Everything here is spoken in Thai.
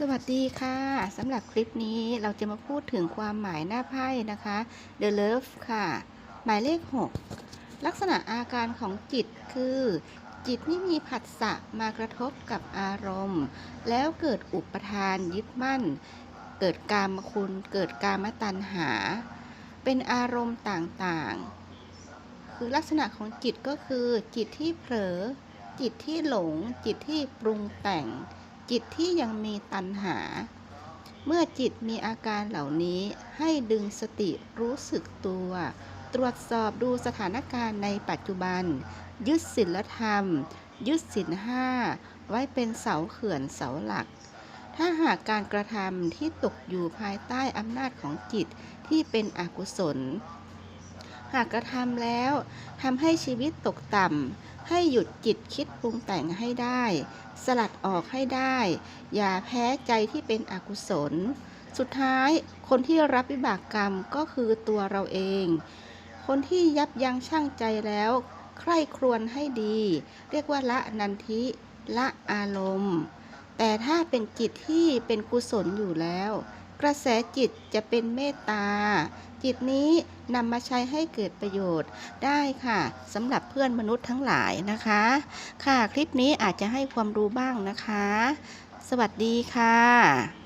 สวัสดีค่ะสำหรับคลิปนี้เราจะมาพูดถึงความหมายหน้าไพ่นะคะ The Love ค่ะ หมายเลข 6 ลักษณะอาการของจิตคือ จิตนี่มีผัสสะมากระทบกับอารมณ์ แล้วเกิดอุปทานยึดมั่น เกิดกามคุณเกิดกามตัณหา เป็นอารมณ์ต่างๆ คือลักษณะของจิตก็คือ จิตที่เผลอ จิตที่หลง จิตที่ปรุงแต่ง จิตที่ยังมีตัณหา เมื่อจิตมีอาการเหล่านี้ให้ดึงสติรู้สึกตัว ตรวจสอบดูสถานการณ์ในปัจจุบัน ยึดศีลธรรม ยึดศีลห้าไว้เป็นเสาเขื่อนเสาหลัก ถ้าหากการกระทำที่ตกอยู่ภายใต้อำนาจของจิตที่เป็นอกุศล หากกระทำแล้วทำให้ชีวิตตกต่ำ ให้หยุดจิตคิดปรุงแต่งให้ได้ สลัดออกให้ได้ อย่าแพ้ใจที่เป็นอกุศล สุดท้ายคนที่รับวิบากกรรมก็คือตัวเราเอง คนที่ยับยั้งชั่งใจแล้ว ใคร่ครวญให้ดี เรียกว่าละนันทิละอารมณ์ แต่ถ้าเป็นจิตที่เป็นกุศลอยู่แล้ว กระแสจิตจะเป็นเมตตา จิตนี้นำมาใช้ให้เกิดประโยชน์ได้ค่ะสำหรับเพื่อนมนุษย์ทั้งหลายนะคะ ค่ะคลิปนี้อาจจะให้ความรู้บ้างนะคะ สวัสดีค่ะ